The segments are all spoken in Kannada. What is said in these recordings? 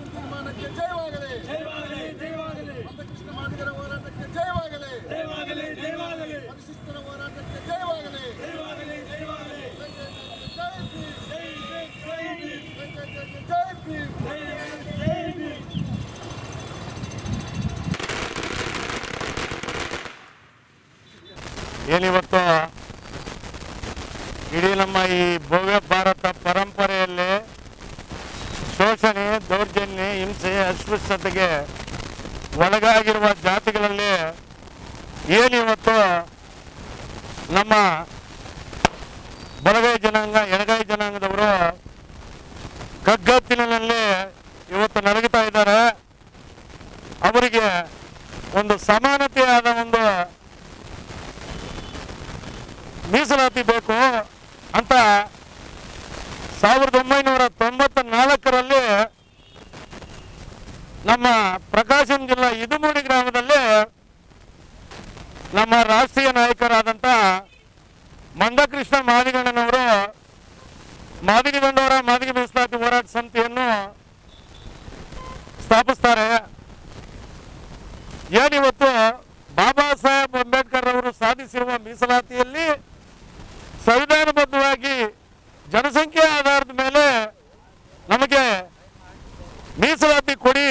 ಸುಪ್ರೀಂ ಜಯವಾಗಲಿ ಜಯವಾಗಲಿ ಜಯವಾಗಲಿ ಕೃಷ್ಣ ಮಾದಿಗರ ಹೋರಾಟಕ್ಕೆ ಜಯವಾಗಲಿ ಪರಿಶಿಷ್ಟರ ಹೋರಾಟಕ್ಕೆ ಜಯವಾಗಲಿ ಜೈ ಭೀಮ್ ಜೈ ಭೀಮ್ ಏನಿವತ್ತು ಇಡೀ ನಮ್ಮ ಈ ಭವ್ಯ ಭಾರತ ಪರಂಪರೆಯಲ್ಲಿ ಹಿಂಸೆ ಅಸ್ಪೃಶ್ಯತೆಗೆ ಒಳಗಾಗಿರುವ ಜಾತಿಗಳಲ್ಲಿ ಏನಿವತ್ತು ನಮ್ಮ ಬಲಗೈ ಜನಾಂಗ, ಎಡಗೈ ಜನಾಂಗದವರು ಕಗ್ಗತ್ತಿನಲ್ಲಿ ಇವತ್ತು ನಲಗುತ್ತಾ ಇದ್ದಾರೆ. ಅವರಿಗೆ ಒಂದು ಸಮಾನತೆಯಾದ ಒಂದು ಮೀಸಲಾತಿ ಬೇಕು ಅಂತ ಸಾವಿರದ ಒಂಬೈನೂರ ತೊಂಬತ್ತ ನಾಲ್ಕರಲ್ಲಿ ನಮ್ಮ ಪ್ರಕಾಶಂ ಜಿಲ್ಲಾ ಇದುಮೂಡಿ ಗ್ರಾಮದಲ್ಲಿ ನಮ್ಮ ರಾಷ್ಟ್ರೀಯ ನಾಯಕರಾದಂಥ ಮಂದಕೃಷ್ಣ ಮಾದಿಗಣ್ಣನವರು ಮಾದಿಗೆ ಬಂಡವರ, ಮಾದಿಗೆ ಮೀಸಲಾತಿ ಹೋರಾಟ ಸಮಿತಿಯನ್ನು ಸ್ಥಾಪಿಸ್ತಾರೆ. ಏನಿವತ್ತು ಬಾಬಾ ಸಾಹೇಬ್ ಅಂಬೇಡ್ಕರ್ ಅವರು ಸಾಧಿಸಿರುವ ಮೀಸಲಾತಿಯಲ್ಲಿ ಸಂವಿಧಾನಬದ್ಧವಾಗಿ ಜನಸಂಖ್ಯೆ ಆಧಾರದ ಮೇಲೆ ನಮಗೆ ಮೀಸಲಾತಿ ಕೊಡಿ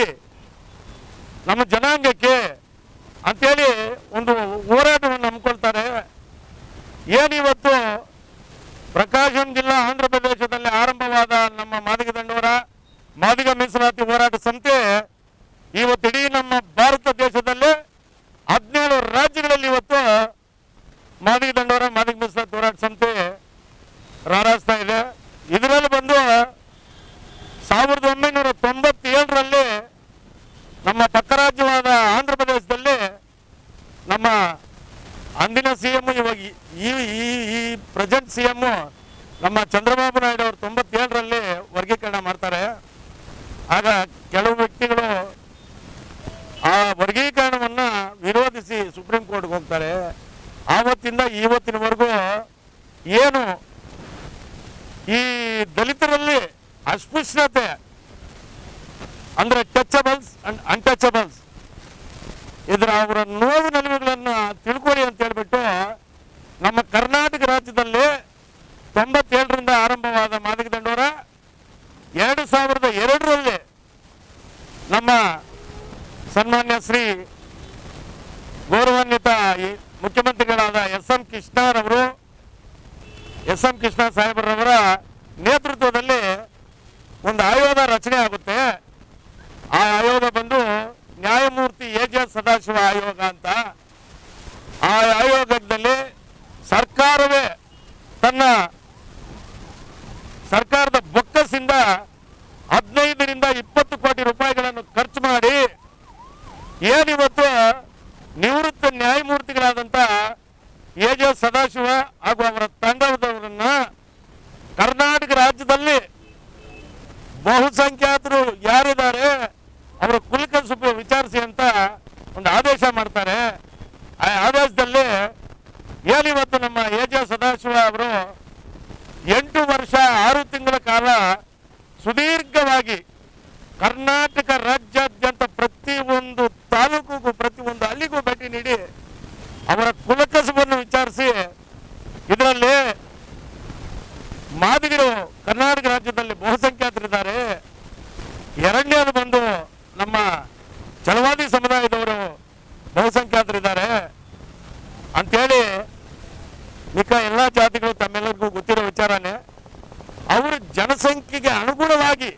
ನಮ್ಮ ಜನಾಂಗಕ್ಕೆ ಅಂತೇಳಿ ಒಂದು ಹೋರಾಟವನ್ನು ಹಮ್ಮಿಕೊಳ್ತಾರೆ ಏನಿವತ್ತು ಪ್ರಕಾಶಂ ಜಿಲ್ಲಾ ಆಂಧ್ರ ಪ್ರದೇಶದಲ್ಲಿ ಆರಂಭವಾದ ನಮ್ಮ ಮಾದಿಗ ದಂಡೋರ ಮಾದಿಗ ಮೀಸಲಾತಿ ಹೋರಾಟ ಸಂಸ್ಥೆ ಇವತ್ತು ಇಡೀ ನಮ್ಮ ಭಾರತ ದೇಶದಲ್ಲಿ ಹದಿನೇಳು ರಾಜ್ಯಗಳಲ್ಲಿ ಇವತ್ತು ಮಾದಿಗ ದಂಡೋರ ಮಾದಿಗ ಮೀಸಲಾತಿ ಹೋರಾಟ ಸಂಸ್ಥೆ ರಾರಾಜ್ತಾ ಇದೆ. ಇದರಲ್ಲಿ ಬಂದು ಸಾವಿರದ ಒಂಬೈನೂರ ತೊಂಬತ್ತೇಳರಲ್ಲಿ ನಮ್ಮ ಪಕ್ಕ ರಾಜ್ಯವಾದ ಆಂಧ್ರ ಪ್ರದೇಶದಲ್ಲಿ ನಮ್ಮ ಅಂದಿನ ಸಿ ಎಂ ಇವಾಗ ಈ ಈ ಈ ಪ್ರೆಸೆಂಟ್ ಸಿ ಎಂ ನಮ್ಮ ಚಂದ್ರಬಾಬು ನಾಯ್ಡು ಅವರು ತೊಂಬತ್ತೇಳರಲ್ಲಿ ವರ್ಗೀಕರಣ ಮಾಡ್ತಾರೆ. ಆಗ ಕೆಲವು ವ್ಯಕ್ತಿಗಳು ಆ ವರ್ಗೀಕರಣವನ್ನ ವಿರೋಧಿಸಿ ಸುಪ್ರೀಂ ಕೋರ್ಟ್ಗೆ ಹೋಗ್ತಾರೆ ಆವತ್ತಿಂದ ಇವತ್ತಿನವರೆಗೂ ಏನು ಈ ದಲಿತರಲ್ಲಿ ಅಸ್ಪೃಶ್ಯತೆ ಅಂದ್ರೆ ಟಚಬಲ್ಸ್ ಅಂಡ್ ಅನ್ಟಚಬಲ್ಸ್ ಇದರ ಅವರ ನೋವು ನಲಿವುಗಳನ್ನು ತಿಳ್ಕೊಳ್ಳಿ ಅಂತ ಹೇಳ್ಬಿಟ್ಟು ನಮ್ಮ ಕರ್ನಾಟಕ ರಾಜ್ಯದಲ್ಲಿ ತೊಂಬತ್ತೇಳರಿಂದ ಆರಂಭವಾದ ಮಾದಿಗ ದಂಡೋರ ಎರಡು ಸಾವಿರದ ಎರಡರಲ್ಲಿ ನಮ್ಮ ಸನ್ಮಾನ್ಯ ಶ್ರೀ ಗೌರವಾನ್ವಿತ ಮುಖ್ಯಮಂತ್ರಿಗಳಾದ ಎಸ್ ಎಂ ಕೃಷ್ಣರವರು ಎಸ್ ಎಂ ಕೃಷ್ಣ ಸಾಹೇಬರವರ ನೇತೃತ್ವದಲ್ಲಿ ಒಂದು ಆಯೋಗ ರಚನೆ ಆಗುತ್ತೆ ಆ ಆಯೋಗ ಬಂದು ನ್ಯಾಯಮೂರ್ತಿ ಎ ಜೆ ಸದಾಶಿವ ಆಯೋಗ ಅಂತ ಆ ಆಯೋಗದಲ್ಲಿ ಸರ್ಕಾರವೇ ತನ್ನ ಸರ್ಕಾರದ ಬೊಕ್ಕಸಿಂದ ಹದಿನೈದರಿಂದ ಇಪ್ಪತ್ತು ಕೋಟಿ ರೂಪಾಯಿಗಳನ್ನು ಖರ್ಚು ಮಾಡಿ ಏನಿವತ್ತು ನಿವೃತ್ತ ನ್ಯಾಯಮೂರ್ತಿಗಳಾದಂಥ ಎ ಸದಾಶಿವ ಹಾಗೂ ಅವರ ತಂಡದವರನ್ನ ಕರ್ನಾಟಕ ರಾಜ್ಯದಲ್ಲಿ ಬಹುಸಂಖ್ಯಾತರು ಯಾರಿದ್ದಾರೆ ಅವರ ಕುಲಕಸುಬು ವಿಚಾರಿಸಿ ಅಂತ ಒಂದು ಆದೇಶ ಮಾಡ್ತಾರೆ. ಆ ಆದೇಶದಲ್ಲಿ ಏನಿವತ್ತು ನಮ್ಮ ಎ ಜೆ ಸದಾಶಿವ ಅವರು ಎಂಟು ವರ್ಷ, ಆರು ತಿಂಗಳ ಕಾಲ ಸುದೀರ್ಘವಾಗಿ ಕರ್ನಾಟಕ ರಾಜ್ಯಾದ್ಯಂತ ಪ್ರತಿಯೊಂದು ತಾಲೂಕಿಗೂ ಒಂದು ಹಳ್ಳಿಗೂ ಭೇಟಿ ನೀಡಿ ಅವರ ಕುಲಕಸುಬನ್ನು ಇದರಲ್ಲಿ ಮಾದಿಗರು ಕರ್ನಾಟಕ ರಾಜ್ಯದಲ್ಲಿ ಬಹುಸಂಖ್ಯಾತರಿದ್ದಾರೆ ಎರಡನೇದು ಬಂದು ನಮ್ಮ ಚಲವಾದಿ ಸಮುದಾಯದವರು ಬಹುಸಂಖ್ಯಾತರಿದ್ದಾರೆ ಅಂಥೇಳಿ ಮಿಕ್ಕ ಎಲ್ಲ ಜಾತಿಗಳು ತಮ್ಮೆಲ್ಲರಿಗೂ ಗೊತ್ತಿರೋ ವಿಚಾರನೇ, ಅವರ ಜನಸಂಖ್ಯೆಗೆ ಅನುಗುಣವಾಗಿ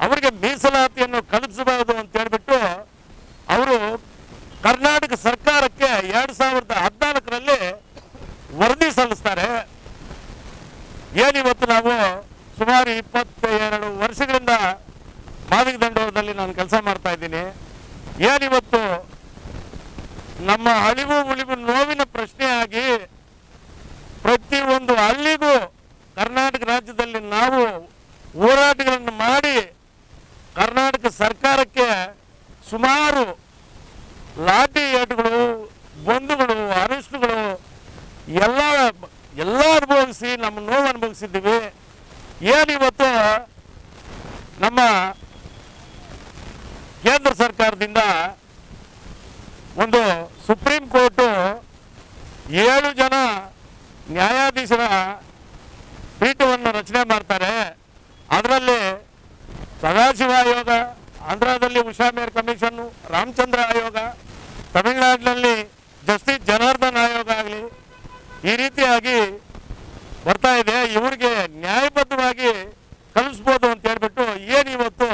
ಅವರಿಗೆ ಮೀಸಲಾತಿಯನ್ನು ಕಲ್ಪಿಸಬಹುದು ಅಂತ ಹೇಳ್ಬಿಟ್ಟು ಅವರು ಕರ್ನಾಟಕ ಸರ್ಕಾರಕ್ಕೆ ಎರಡು ಸಾವಿರದ ಇಪ್ಪತ್ತೆರಡು ವರ್ಷಗಳಿಂದ ಮಾದಿಗ ದಂಡೋರದಲ್ಲಿ ನಾನು ಕೆಲಸ ಮಾಡ್ತಾ ಇದ್ದೀನಿ. ಏನಿವತ್ತು ನಮ್ಮ ಅಳಿವು ಉಳಿವು ನೋವಿನ ಪ್ರಶ್ನೆ ಆಗಿ ಒಂದು ಹಳ್ಳಿಗೂ ಕರ್ನಾಟಕ ರಾಜ್ಯದಲ್ಲಿ ನಾವು ಹೋರಾಟಗಳನ್ನು ಮಾಡಿ ಕರ್ನಾಟಕ ಸರ್ಕಾರಕ್ಕೆ ಸುಮಾರು ಲಾಠಿ ಏಟುಗಳು ಬಂಧುಗಳು ಅರೆಸ್ಟ್ಗಳು ಎಲ್ಲ ಎಲ್ಲ ಅನುಭವಿಸಿ ನಮ್ಮ ನೋವು ಅನುಭವಿಸಿದ್ದೀವಿ. ಏನಿವತ್ತು ನಮ್ಮ ಕೇಂದ್ರ ಸರ್ಕಾರದಿಂದ ಒಂದು ಸುಪ್ರೀಂ ಕೋರ್ಟು ಏಳು ಜನ ನ್ಯಾಯಾಧೀಶರ ಪೀಠವನ್ನು ರಚನೆ ಮಾಡ್ತಾರೆ. ಅದರಲ್ಲಿ ಸದಾಶಿವ ಆಯೋಗ, ಆಂಧ್ರದಲ್ಲಿ ಉಷಾ ಮೇರ್ ಕಮಿಷನ್ನು, ರಾಮಚಂದ್ರ ಆಯೋಗ, ತಮಿಳುನಾಡಿನಲ್ಲಿ ಜಸ್ಟಿಸ್ ಜನಾರ್ದನ್ ಆಯೋಗ ಆಗಲಿ, ಈ ರೀತಿಯಾಗಿ ಬರ್ತಾ ಇದೆ, ಇವರಿಗೆ ನ್ಯಾಯಬದ್ಧವಾಗಿ ಕಲಿಸ್ಬೋದು ಅಂತ ಹೇಳ್ಬಿಟ್ಟು ಏನು ಇವತ್ತು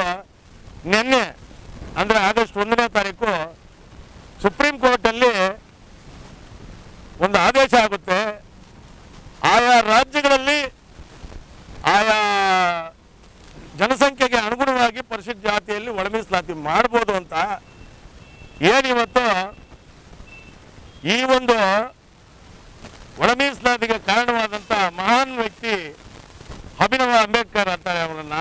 ನಿನ್ನೆ, ಅಂದರೆ ಆಗಸ್ಟ್ ಒಂದನೇ ತಾರೀಕು ಸುಪ್ರೀಂ ಕೋರ್ಟಲ್ಲಿ ಒಂದು ಆದೇಶ ಆಗುತ್ತೆ. ಆಯಾ ರಾಜ್ಯಗಳಲ್ಲಿ ಆಯಾ ಜನಸಂಖ್ಯೆಗೆ ಅನುಗುಣವಾಗಿ ಪರಿಶಿಷ್ಟ ಜಾತಿಯಲ್ಲಿ ಒಳಮೀಸಲಾತಿ ಮಾಡ್ಬೋದು ಅಂತ ಏನಿವತ್ತು ಈ ಒಂದು ಒಳ ಮೀಸಲಾತಿಗೆ ಕಾರಣವಾದಂಥ ಮಹಾನ್ ವ್ಯಕ್ತಿ ಅಭಿನವ ಅಂಬೇಡ್ಕರ್ ಅಂತಾರೆ ಅವರನ್ನ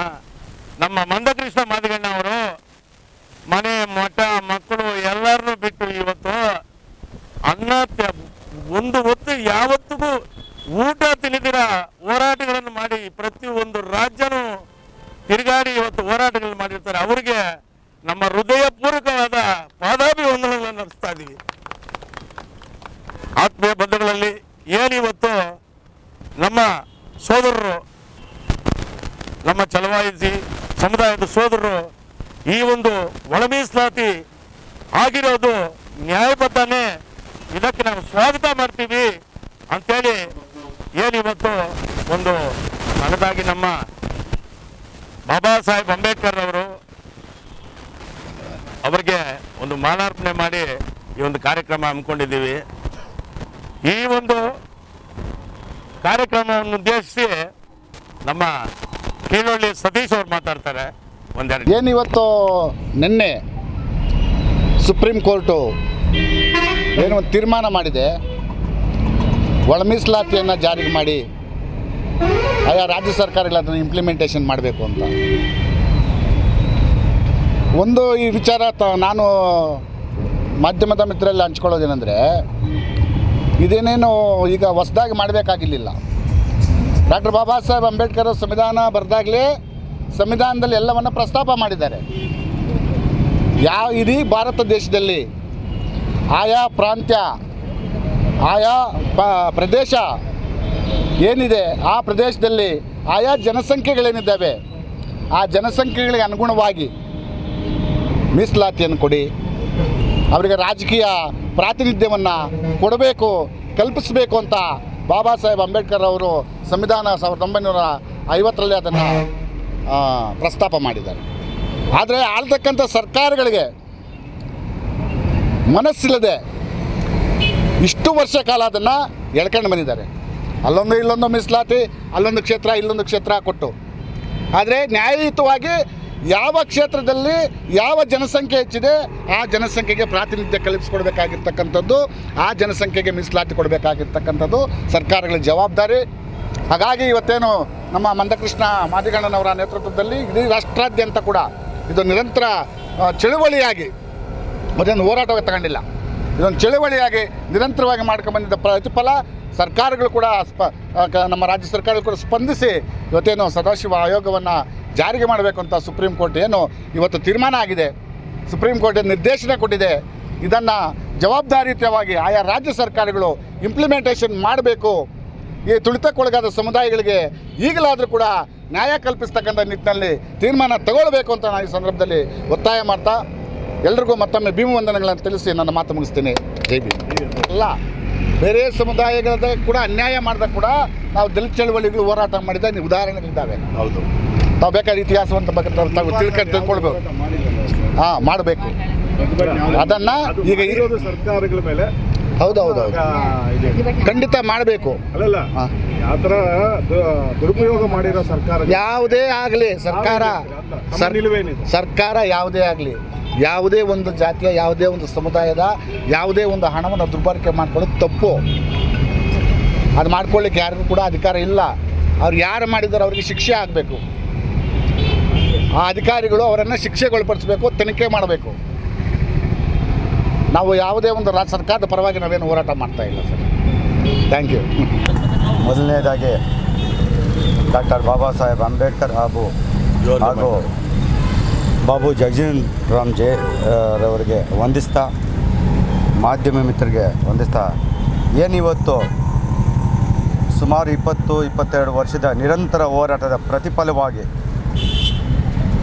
ನಮ್ಮ ಮಂದಕೃಷ್ಣ ಮಾದಿಗಣ್ಣ ಅವರು? ಮನೆ ಮಠ ಮಕ್ಕಳು ಎಲ್ಲರನ್ನೂ ಬಿಟ್ಟು ಇವತ್ತು ಅನ್ನ ಒಂದು ಹೊತ್ತು ಯಾವತ್ತಿಗೂ ಊಟ ತಿಳಿದಿರ ಹೋರಾಟಗಳನ್ನು ಮಾಡಿ ಪ್ರತಿ ಒಂದು ರಾಜ್ಯನೂ ತಿರುಗಾಡಿ ಇವತ್ತು ಹೋರಾಟಗಳನ್ನು ಮಾಡಿರ್ತಾರೆ. ಅವರಿಗೆ ನಮ್ಮ ಹೃದಯ ಹೃದಯಪೂರ್ವಕವಾದ ಪಾದಾಭಿವಂದನೆಗಳನ್ನು ನಡೆಸ್ತಾ ಇದ್ದೀವಿ. ಆತ್ಮೀಯ ಬಂಧುಗಳಲ್ಲಿ ಏನಿವತ್ತು ನಮ್ಮ ಸೋದರರು, ನಮ್ಮ ಚಲವಾಯಿಸಿ ಸಮುದಾಯದ ಸೋದರರು ಈ ಒಂದು ಒಳ ಮೀಸಲಾತಿ ಆಗಿರೋದು ನ್ಯಾಯಬದ್ಧನೇ? ಇದಕ್ಕೆ ನಾವು ಸ್ವಾಗತ ಮಾಡ್ತೀವಿ ಅಂತೇಳಿ ಏನಿವತ್ತು ಒಂದು ಮನದಾಗಿ ನಮ್ಮ ಬಾಬಾ ಸಾಹೇಬ್ ಅಂಬೇಡ್ಕರ್ ಅವರು ಅವರಿಗೆ ಒಂದು ಮಾಲಾರ್ಪಣೆ ಮಾಡಿ ಈ ಒಂದು ಕಾರ್ಯಕ್ರಮ ಹಮ್ಮಿಕೊಂಡಿದ್ದೀವಿ. ಈ ಒಂದು ಕಾರ್ಯಕ್ರಮವನ್ನು ಉದ್ದೇಶಿಸಿ ನಮ್ಮ ಕೀಳೊಳ್ಳಿ ಸತೀಶ್ ಅವ್ರು ಮಾತಾಡ್ತಾರೆ. ಒಂದೆರಡು ಏನಿವತ್ತು ನಿನ್ನೆ ಸುಪ್ರೀಂ ಕೋರ್ಟು ಏನು ಒಂದು ತೀರ್ಮಾನ ಮಾಡಿದೆ. ಒಳ ಮೀಸಲಾತಿಯನ್ನು ಜಾರಿಗೆ ಮಾಡಿ, ಆಯಾ ರಾಜ್ಯ ಸರ್ಕಾರಗಳು ಅದನ್ನು ಇಂಪ್ಲಿಮೆಂಟೇಷನ್ ಮಾಡಬೇಕು ಅಂತ. ಒಂದು ಈ ವಿಚಾರ ತ, ನಾನು ಮಾಧ್ಯಮದ ಮಿತ್ರರಲ್ಲಿ ಹಂಚ್ಕೊಳ್ಳೋದೇನೆಂದರೆ, ಇದೇನೇನು ಈಗ ಹೊಸದಾಗಿ ಮಾಡಬೇಕಾಗಿರಲಿಲ್ಲ. ಡಾಕ್ಟರ್ ಬಾಬಾ ಸಾಹೇಬ್ ಅಂಬೇಡ್ಕರ್ ಸಂವಿಧಾನ ಬರೆದಾಗಲೇ ಸಂವಿಧಾನದಲ್ಲಿ ಎಲ್ಲವನ್ನು ಪ್ರಸ್ತಾಪ ಮಾಡಿದ್ದಾರೆ. ಯಾವ ಇಡೀ ಭಾರತ ದೇಶದಲ್ಲಿ ಆಯಾ ಪ್ರಾಂತ್ಯ, ಆಯಾ ಪ್ರದೇಶ ಏನಿದೆ, ಆ ಪ್ರದೇಶದಲ್ಲಿ ಆಯಾ ಜನಸಂಖ್ಯೆಗಳೇನಿದ್ದಾವೆ, ಆ ಜನಸಂಖ್ಯೆಗಳಿಗೆ ಅನುಗುಣವಾಗಿ ಮೀಸಲಾತಿಯನ್ನು ಕೊಡಿ. ಅವರಿಗೆ ರಾಜಕೀಯ ಪ್ರಾತಿನಿಧ್ಯವನ್ನು ಕೊಡಬೇಕು, ಕಲ್ಪಿಸಬೇಕು ಅಂತ ಬಾಬಾ ಸಾಹೇಬ್ ಅಂಬೇಡ್ಕರ್ ಅವರು ಸಂವಿಧಾನ ಸಾವಿರದ ಒಂಬೈನೂರ ಐವತ್ತರಲ್ಲಿ ಅದನ್ನು ಪ್ರಸ್ತಾಪ ಮಾಡಿದ್ದಾರೆ. ಆದರೆ ಆಳ್ತಕ್ಕಂಥ ಸರ್ಕಾರಗಳಿಗೆ ಮನಸ್ಸಿಲ್ಲದೆ ಇಷ್ಟು ವರ್ಷ ಕಾಲ ಅದನ್ನು ಎಳ್ಕೊಂಡು ಬಂದಿದ್ದಾರೆ. ಅಲ್ಲೊಂದು ಇಲ್ಲೊಂದು ಮೀಸಲಾತಿ, ಅಲ್ಲೊಂದು ಕ್ಷೇತ್ರ, ಇಲ್ಲೊಂದು ಕ್ಷೇತ್ರ ಕೊಟ್ಟು. ಆದರೆ ನ್ಯಾಯಯುತವಾಗಿ ಯಾವ ಕ್ಷೇತ್ರದಲ್ಲಿ ಯಾವ ಜನಸಂಖ್ಯೆ ಹೆಚ್ಚಿದೆ, ಆ ಜನಸಂಖ್ಯೆಗೆ ಪ್ರಾತಿನಿಧ್ಯ ಕಲ್ಪಿಸ್ಕೊಡ್ಬೇಕಾಗಿರ್ತಕ್ಕಂಥದ್ದು, ಆ ಜನಸಂಖ್ಯೆಗೆ ಮೀಸಲಾತಿ ಕೊಡಬೇಕಾಗಿರ್ತಕ್ಕಂಥದ್ದು ಸರ್ಕಾರಗಳ ಜವಾಬ್ದಾರಿ. ಹಾಗಾಗಿ ಇವತ್ತೇನು ನಮ್ಮ ಮಂದಕೃಷ್ಣ ಮಾದಿಗಣ್ಣನವರ ನೇತೃತ್ವದಲ್ಲಿ ಇಡೀ ರಾಷ್ಟ್ರಾದ್ಯಂತ ಕೂಡ ಇದು ನಿರಂತರ ಚಳುವಳಿಯಾಗಿ ಅದೇನು ಹೋರಾಟವಾಗಿ ತಗೊಂಡಿಲ್ಲ. ಇದೊಂದು ಚಳುವಳಿಯಾಗಿ ನಿರಂತರವಾಗಿ ಮಾಡ್ಕೊಂಡ್ಬಂದಿದ್ದ ಪ್ರತಿಫಲ ಸರ್ಕಾರಗಳು ಕೂಡ ಸ್ಪ ನಮ್ಮ ರಾಜ್ಯ ಸರ್ಕಾರಗಳು ಕೂಡ ಸ್ಪಂದಿಸಿ ಇವತ್ತೇನು ಸದಾಶಿವ ಆಯೋಗವನ್ನು ಜಾರಿಗೆ ಮಾಡಬೇಕು ಅಂತ ಸುಪ್ರೀಂ ಕೋರ್ಟ್ ಏನು ಇವತ್ತು ತೀರ್ಮಾನ ಆಗಿದೆ. ಸುಪ್ರೀಂ ಕೋರ್ಟ್ ನಿರ್ದೇಶನ ಕೊಟ್ಟಿದೆ. ಇದನ್ನು ಜವಾಬ್ದಾರಿಯುತವಾಗಿ ಆಯಾ ರಾಜ್ಯ ಸರ್ಕಾರಗಳು ಇಂಪ್ಲಿಮೆಂಟೇಷನ್ ಮಾಡಬೇಕು. ಈ ತುಳಿತಕ್ಕೊಳಗಾದ ಸಮುದಾಯಗಳಿಗೆ ಈಗಲಾದರೂ ಕೂಡ ನ್ಯಾಯ ಕಲ್ಪಿಸ್ತಕ್ಕಂಥ ನಿಟ್ಟಿನಲ್ಲಿ ತೀರ್ಮಾನ ತಗೊಳ್ಬೇಕು ಅಂತ ನಾನು ಈ ಸಂದರ್ಭದಲ್ಲಿ ಒತ್ತಾಯ ಮಾಡ್ತಾ ಎಲ್ರಿಗೂ ಮತ್ತೊಮ್ಮೆ ಭೀಮವಂದನೆಗಳನ್ನು ತಿಳಿಸಿ ನನ್ನ ಮಾತು ಮುಗಿಸ್ತೀನಿ. ಜೈ ಭೀಮ್. ಅಲ್ಲ. ಬೇರೆ ಸಮುದಾಯಗಳ ಕೂಡ ಅನ್ಯಾಯ ಮಾಡಿದಾಗ ಕೂಡ ನಾವು ದಲಿತ ಚಳವಳಿಗಳು ಹೋರಾಟ ಮಾಡಿದ ಉದಾಹರಣೆಗಳಿದ್ದಾವೆ. ಹೌದು. ನಾವು ಬೇಕಾದ ಇತಿಹಾಸವಂತ ಬಗ್ಗೆ ತಾವು ತಿಳ್ಕೊಂಡು ತಿಳ್ಕೊಳ್ಬೇಕು. ಹಾಂ ಮಾಡಬೇಕು. ಅದನ್ನ ಅದು ಈಗ ಇರೋದು ಸರ್ಕಾರಗಳ ಮೇಲೆ. ಹೌದು ಹೌದು ಹೌದು ಖಂಡಿತ ಮಾಡಬೇಕು. ಅಲ್ಲಲ್ಲ ಹಾ. ಯಾವ ಥರ ದುರುಪಯೋಗ ಮಾಡಿರೋ ಸರ್ಕಾರ ಯಾವುದೇ ಆಗಲಿ ಸರ್ಕಾರ ಸರ್ಕಾರ ಯಾವುದೇ ಆಗಲಿ ಯಾವುದೇ ಒಂದು ಜಾತಿಯ ಯಾವುದೇ ಒಂದು ಸಮುದಾಯದ ಯಾವುದೇ ಒಂದು ಹಣವನ್ನು ದುರ್ಬಳಕೆ ಮಾಡ್ಕೊಳ್ಳೋದು ತಪ್ಪು. ಅದು ಮಾಡ್ಕೊಳ್ಳಿಕ್ಕೆ ಯಾರಿಗೂ ಕೂಡ ಅಧಿಕಾರ ಇಲ್ಲ. ಅವ್ರು ಯಾರು ಮಾಡಿದ್ದಾರೆ ಅವ್ರಿಗೆ ಶಿಕ್ಷೆ ಆಗಬೇಕು. ಆ ಅಧಿಕಾರಿಗಳು ಅವರನ್ನು ಶಿಕ್ಷೆಗೊಳಪಡಿಸಬೇಕು ತನಿಖೆ ಮಾಡಬೇಕು. ನಾವು ಯಾವುದೇ ಒಂದು ರಾಜ್ಯ ಸರ್ಕಾರದ ಪರವಾಗಿ ನಾವೇನು ಹೋರಾಟ ಮಾಡ್ತಾ ಇಲ್ಲ ಸರ್. ಥ್ಯಾಂಕ್ ಯು ಮೊದಲನೇದಾಗಿ ಡಾಕ್ಟರ್ ಬಾಬಾ ಸಾಹೇಬ್ ಅಂಬೇಡ್ಕರ್ ಹಾಗೂ ಹಾಗೂ ಬಾಬು ಜಗಜೀನ್ ರಾಮ್ ಜೆ ರವರಿಗೆ ವಂದಿಸ್ತಾ ಮಾಧ್ಯಮ ಮಿತ್ರರಿಗೆ ವಂದಿಸ್ತಾ ಏನಿವತ್ತು ಸುಮಾರು ಇಪ್ಪತ್ತು ಇಪ್ಪತ್ತೆರಡು ವರ್ಷದ ನಿರಂತರ ಹೋರಾಟದ ಪ್ರತಿಫಲವಾಗಿ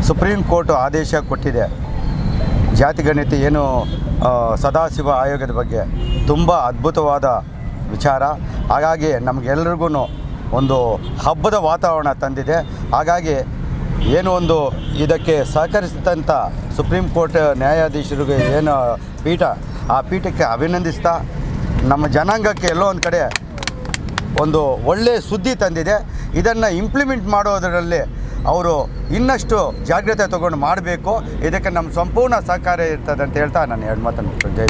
ಸುಪ್ರೀಂ ಕೋರ್ಟ್ ಆದೇಶ ಕೊಟ್ಟಿದೆ. ಜಾತಿಗಣತಿ ಏನು ಸದಾಶಿವ ಆಯೋಗದ ಬಗ್ಗೆ ತುಂಬ ಅದ್ಭುತವಾದ ವಿಚಾರ. ಹಾಗಾಗಿ ನಮಗೆಲ್ಲರಿಗೂ ಒಂದು ಹಬ್ಬದ ವಾತಾವರಣ ತಂದಿದೆ. ಹಾಗಾಗಿ ಏನು ಒಂದು ಇದಕ್ಕೆ ಸಹಕರಿಸಿದಂಥ ಸುಪ್ರೀಂ ಕೋರ್ಟ್ ನ್ಯಾಯಾಧೀಶರಿಗೆ ಏನು ಪೀಠ, ಆ ಪೀಠಕ್ಕೆ ಅಭಿನಂದಿಸ್ತಾ ನಮ್ಮ ಜನಾಂಗಕ್ಕೆ ಎಲ್ಲೋ ಒಂದು ಕಡೆ ಒಂದು ಒಳ್ಳೆಯ ಸುದ್ದಿ ತಂದಿದೆ. ಇದನ್ನು ಇಂಪ್ಲಿಮೆಂಟ್ ಮಾಡೋದರಲ್ಲಿ ಅವರು ಇನ್ನಷ್ಟು ಜಾಗ್ರತೆ ತಗೊಂಡು ಮಾಡಬೇಕು. ಇದಕ್ಕೆ ನಮ್ಮ ಸಂಪೂರ್ಣ ಸಹಕಾರ ಇರ್ತದೆ ಅಂತ ಹೇಳ್ತಾ ನಾನು ಎರಡು ಮಾತನ್ನು ಜೈ